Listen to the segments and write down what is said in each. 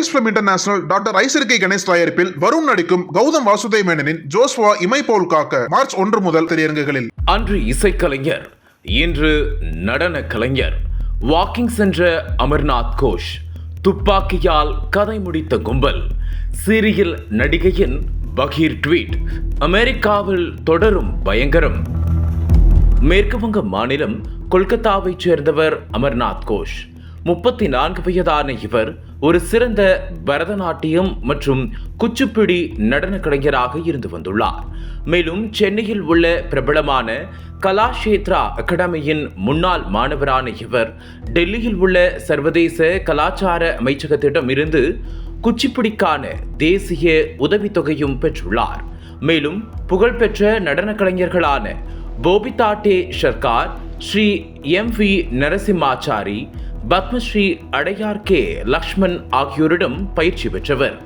Science film international doctor ஐசருக்கை கணேஷ் தயாரிப்பில் வருண் நடிக்கும் கௌதம் வாசுதேவ் மேனனின் ஜோஸ்வா இமை போல் காக்க மார்ச் ஒன்று முதல் திரையரங்குகளில். அன்று இசைக்கலைஞர் இன்று நடன கலைஞர் வாக்கிங் சென்ற அமர்நாத் கோஷ் துப்பாக்கியால் கதை முடித்த கும்பல் சீரியல் நடிகையின் பகீர் ட்வீட் அமெரிக்காவில் தொடரும் பயங்கரம். மேற்கு வங்க மாநிலம் கொல்கத்தாவைச் சேர்ந்தவர் அமர்நாத் கோஷ் முப்பத்தி நான்கு வயதான இவர் ஒரு சிறந்த பரதநாட்டியம் மற்றும் குச்சிப்புடி நடன கலைஞராக இருந்து வந்துள்ளார். மேலும் சென்னையில் உள்ள பிரபலமான கலாஷேத்ரா அகாடமியின் முன்னாள் மாணவரான இவர் டெல்லியில் உள்ள சர்வதேச கலாச்சார அமைச்சகத்திடம் இருந்து குச்சிப்புடிக்கான தேசிய உதவித்தொகையும் பெற்றுள்ளார். மேலும் புகழ்பெற்ற நடன கலைஞர்களான போபிதாட்டே Sarkar Sri M V Narasimhachari Padmashri Adyar K Lakshman ஆகியோரிடம் பயிற்சி பெற்றவர்.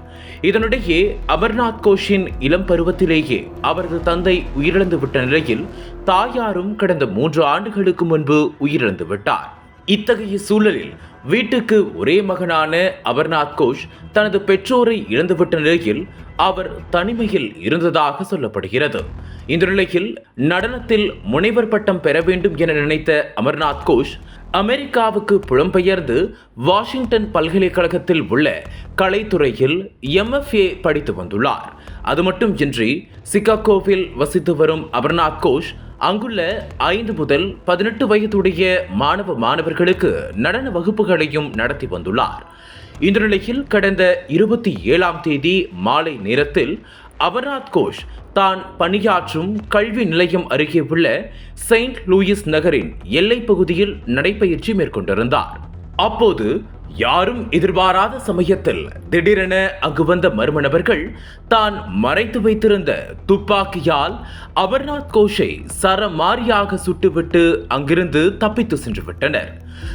இதனிடையே அமர்நாத் கோஷின் இளம் பருவத்திலேயே அவரது தந்தை உயிரிழந்து விட்ட நிலையில் தாயாரும் கடந்த மூன்று ஆண்டுகளுக்கு முன்பு உயிரிழந்து விட்டார். இத்தகைய சூழலில் வீட்டுக்கு ஒரே மகனான அமர்நாத் கோஷ் தனது பெற்றோரை இழந்துவிட்ட நிலையில் அவர் தனிமையில் இருந்ததாக சொல்லப்படுகிறது. இந்த நிலையில் நடனத்தில் முனைவர் பட்டம் பெற வேண்டும் என நினைத்த அமர்நாத் கோஷ் அமெரிக்காவுக்கு புலம்பெயர்ந்து வாஷிங்டன் பல்கலைக்கழகத்தில் உள்ள கலைத்துறையில் எம்எஃப்ஏ படித்து வந்துள்ளார். அது மட்டுமின்றி சிகாகோவில் வசித்து வரும் அமர்நாத் கோஷ் அங்குள்ள ஐந்து முதல் பதினெட்டு வயதுடைய மாணவ மாணவர்களுக்கு நடன வகுப்புகளையும் நடத்தி வந்துள்ளார். இந்த நிலையில் கடந்த இருபத்தி ஏழாம் தேதி மாலை நேரத்தில் அமர்நாத் கோஷ் தான் பணியாற்றும் கல்வி நிலையம் அருகே உள்ள செயின்ட் லூயிஸ் நகரின் எல்லைப் பகுதியில் நடைபயிற்சி மேற்கொண்டிருந்தார். அப்போது யாரும் எதிர்பாராத சமயத்தில் திடீரென அங்கு வந்த மர்ம நபர்கள் தான் மறைத்து வைத்திருந்த துப்பாக்கியால் அமர்நாத் கோஷை சரமாரியாக சுட்டுவிட்டு அங்கிருந்து தப்பித்து சென்று விட்டனர்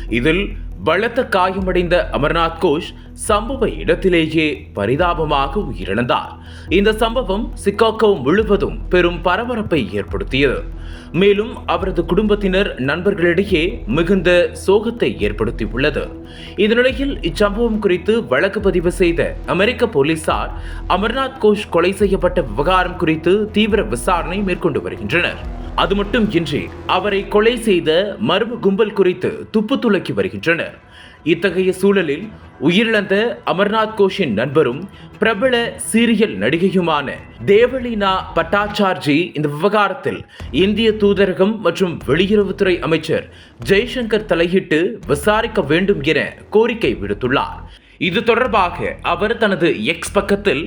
இதில் பலத்த காயமடைந்த அமர்நாத் கோஷ் சம்பவ இடத்திலேயே பரிதாபமாக உயிரிழந்தார். இந்த சம்பவம் சிக்காகோ முழுவதும் பெரும் பரபரப்பை ஏற்படுத்தியது. மேலும் அவரது குடும்பத்தினர் நண்பர்களிடையே மிகுந்த சோகத்தை ஏற்படுத்தியுள்ளது. இந்த நிலையில் இச்சம்பவம் குறித்து வழக்கு பதிவு செய்த அமெரிக்க போலீசார் அமர்நாத் கோஷ் கொலை செய்யப்பட்ட விவகாரம் குறித்து தீவிர விசாரணை மேற்கொண்டு வருகின்றனர். அது மட்டும் இன்றி அவரை கொலை செய்த மர்ம கும்பல் குறித்து துப்பு துளக்கி வருகின்றனர். இத்தகைய சூழலில் உயிரிழந்த அமர்நாத் கோஷின் நண்பரும் பிரபல சீரியல் நடிகையுமான தேவலீனா பட்டாச்சார்ஜி இந்த விவகாரத்தில் இந்திய தூதரகம் மற்றும் வெளியுறவுத்துறை அமைச்சர் ஜெய்சங்கர் தலையிட்டு விசாரிக்க வேண்டும் என கோரிக்கை விடுத்துள்ளார். இது தொடர்பாக அவர் தனது எக்ஸ் பக்கத்தில்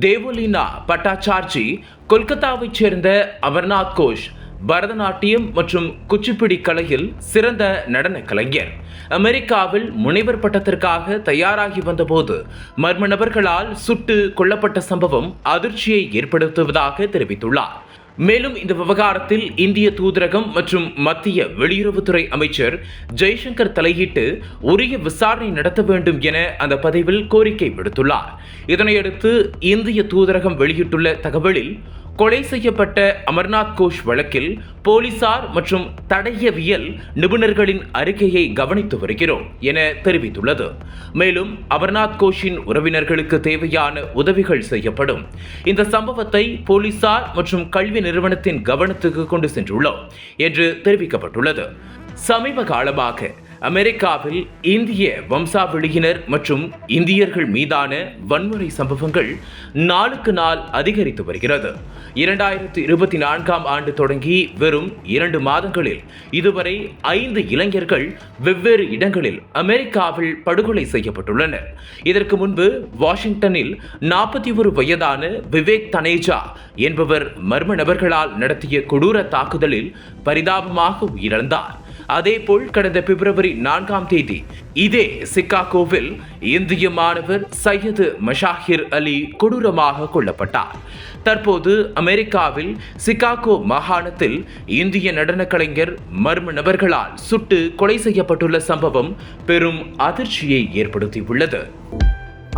தேவலீனா பட்டாச்சார்ஜி கொல்கத்தாவைச் சேர்ந்த அமர்நாத் கோஷ் பரதநாட்டியம் மற்றும் குச்சிப்பிடி கலையில் சிறந்த நடன கலைஞர். அமெரிக்காவில் முனைவர் பட்டத்திற்காக தயாராகி வந்தபோது மர்ம நபர்களால் சுட்டு கொல்லப்பட்ட சம்பவம் அதிர்ச்சியை ஏற்படுத்துவதாக தெரிவித்துள்ளார். மேலும் இந்த விவகாரத்தில் இந்திய தூதரகம் மற்றும் மத்திய வெளியுறவுத்துறை அமைச்சர் ஜெய்சங்கர் தலையிட்டு உரிய விசாரணை நடத்த வேண்டும் என அந்த பதிவில் கோரிக்கை விடுத்துள்ளார். இதனையடுத்து இந்திய தூதரகம் வெளியிட்டுள்ள தகவலில் கொலை செய்யப்பட்ட அமர்நாத் கோஷ் வழக்கில் போலீசார் மற்றும் தடயவியல் நிபுணர்களின் அறிக்கையை கவனித்து வருகிறோம் என தெரிவித்துள்ளது. மேலும் அமர்நாத் கோஷின் உறவினர்களுக்கு தேவையான உதவிகள் செய்யப்படும். இந்த சம்பவத்தை போலீசார் மற்றும் கல்வி நிறுவனத்தின் கவனத்துக்கு கொண்டு சென்றுள்ளோம் என்று தெரிவிக்கப்பட்டுள்ளது. சமீப காலமாக அமெரிக்காவில் இந்திய வம்சாவளியினர் மற்றும் இந்தியர்கள் மீதான வன்முறை சம்பவங்கள் நாளுக்கு நாள் அதிகரித்து வருகிறது. இரண்டாயிரத்து இருபத்தி நான்காம் ஆண்டு தொடங்கி வெறும் இரண்டு மாதங்களில் இதுவரை ஐந்து இளைஞர்கள் வெவ்வேறு இடங்களில் அமெரிக்காவில் படுகொலை செய்யப்பட்டுள்ளனர். இதற்கு முன்பு வாஷிங்டனில் நாற்பத்தி ஒரு வயதான விவேக் தனேஜா என்பவர் மர்ம நபர்களால் நடத்திய கொடூர தாக்குதலில் பரிதாபமாக உயிரிழந்தார். அதேபோல் கடந்த பிப்ரவரி நான்காம் தேதி இதே சிக்காகோவில் இந்திய மாணவர் சையது மஷாஹிர் அலி கொடூரமாக கொல்லப்பட்டார். தற்போது அமெரிக்காவில் சிகாகோ மாகாணத்தில் இந்திய நடன கலைஞர் மர்ம நபர்களால் சுட்டு கொலை செய்யப்பட்டுள்ள சம்பவம் பெரும் அதிர்ச்சியை ஏற்படுத்தியுள்ளது.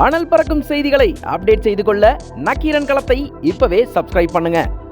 அனல் பறக்கும் செய்திகளை அப்டேட் செய்து கொள்ள நக்கீரன் களத்தை இப்பவே சப்ஸ்கிரைப் பண்ணுங்க.